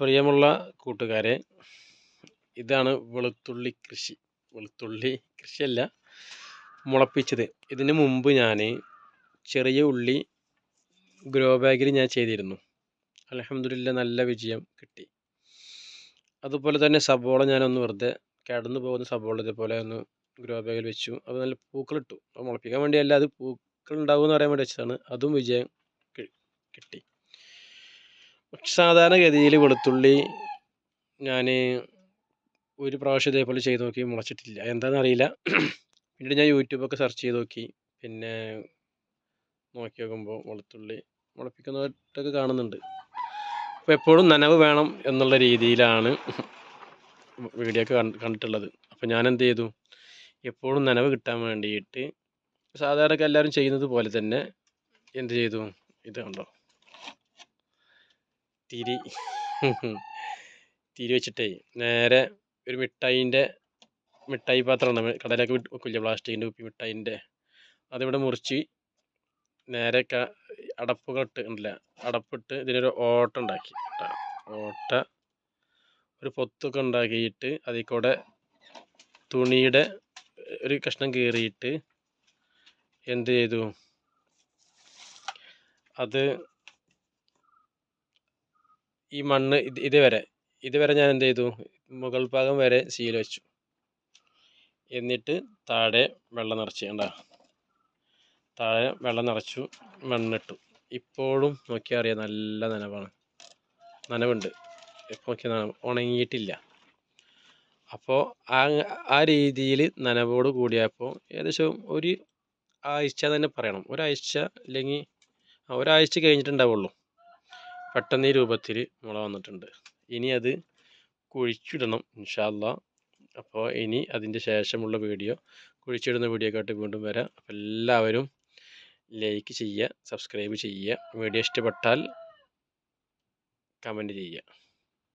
പ്രിയമുള്ള കൂട്ടുകാരെ ഇതാണ് വെളുത്തുള്ളി കൃഷി. വെളുത്തുള്ളി കൃഷിയല്ല മുളപ്പിച്ചത്. ഇതിന് മുമ്പ് ഞാൻ ചെറിയ ഉള്ളി ഗ്രോ ബാഗിൽ ഞാൻ ചെയ്തിരുന്നു. അലഹമില്ല നല്ല വിജയം കിട്ടി. അതുപോലെ തന്നെ സബോള ഞാനൊന്ന് വെറുതെ കിടന്നു പോകുന്ന സബോള ഇതുപോലെ ഒന്ന് ഗ്രോ ബാഗിൽ വെച്ചു. അത് നല്ല പൂക്കളിട്ടു. അത് മുളപ്പിക്കാൻ വേണ്ടിയല്ല അത് പൂക്കൾ ഉണ്ടാവും എന്ന് പറയാൻ വേണ്ടി വെച്ചതാണ്. അതും വിജയം കിട്ടി. സാധാരണഗതിയിൽ വെളുത്തുള്ളി ഞാൻ ഒരു പ്രാവശ്യം ഇതേപോലെ ചെയ്ത് നോക്കി മുളച്ചിട്ടില്ല. എന്താണെന്ന് അറിയില്ല. പിന്നീട് ഞാൻ യൂട്യൂബൊക്കെ സെർച്ച് ചെയ്ത് നോക്കി. പിന്നെ നോക്കി നോക്കുമ്പോൾ വെളുത്തുള്ളി മുളപ്പിക്കുന്നതായിട്ടൊക്കെ കാണുന്നുണ്ട്. അപ്പോൾ എപ്പോഴും നനവ് വേണം എന്നുള്ള രീതിയിലാണ് വീഡിയോ ഒക്കെ കണ്ടിട്ടുള്ളത്. അപ്പോൾ ഞാൻ എന്ത് ചെയ്തു? എപ്പോഴും നനവ് കിട്ടാൻ വേണ്ടിയിട്ട് സാധാരണ എല്ലാവരും ചെയ്യുന്നത് പോലെ തന്നെ എന്ത് ചെയ്തു? ഇത് കണ്ടോ? തിരി തിരി വെച്ചിട്ടേ നേരെ ഒരു മിഠായിന്റെ മിഠായി പാത്രമാണ് കടയിലൊക്കെ വെക്കില്ല പ്ലാസ്റ്റിക്കിന്റെ കുപ്പി മിഠായിന്റെ അതിവിടെ മുറിച്ച് നേരെ ക അടപ്പുകളിട്ട് ഉണ്ടല്ല അടപ്പിട്ട് ഇതിനൊരു ഓട്ട ഉണ്ടാക്കി ഓട്ട ഒരു പൊത്തൊക്കെ ഉണ്ടാക്കിയിട്ട് അതിൽ കൂടെ തുണിയുടെ ഒരു കഷ്ണം കീറിയിട്ട് എന്ത് ചെയ്തു? അത് ഈ മണ്ണ് ഇത് ഇതുവരെ ഇതുവരെ ഞാൻ എന്ത് ചെയ്തു? മുകൾ ഭാഗം വരെ സീൽ വെച്ചു. എന്നിട്ട് താഴെ വെള്ളം നിറച്ച് കണ്ട? താഴെ വെള്ളം നിറച്ചു മണ്ണിട്ടു. ഇപ്പോഴും നോക്കിയാൽ അറിയാം നല്ല നനവാണ്. നനവുണ്ട്. ഇപ്പോൾ നോക്കിയാൽ നനവ് ഉണങ്ങിയിട്ടില്ല. അപ്പോൾ ആ ആ രീതിയിൽ നനവോട് കൂടിയപ്പോൾ ഏകദേശം ഒരു ആഴ്ച തന്നെ പറയണം. ഒരാഴ്ച അല്ലെങ്കിൽ ഒരാഴ്ച കഴിഞ്ഞിട്ടുണ്ടാവുള്ളൂ. പെട്ടെന്ന് ഈ രൂപത്തിൽ മുള വന്നിട്ടുണ്ട്. ഇനി അത് കുഴിച്ചിടണം ഇൻഷാല്ല അപ്പോൾ ഇനി അതിന്റെ ശേഷമുള്ള വീഡിയോ കുഴിച്ചിടുന്ന വീഡിയോ ആയിട്ട് വീണ്ടും വരാം. അപ്പോൾ എല്ലാവരും ലൈക്ക് ചെയ്യുക സബ്സ്ക്രൈബ് ചെയ്യുക. വീഡിയോ ഇഷ്ടപ്പെട്ടാൽ കമന്റ് ചെയ്യുക.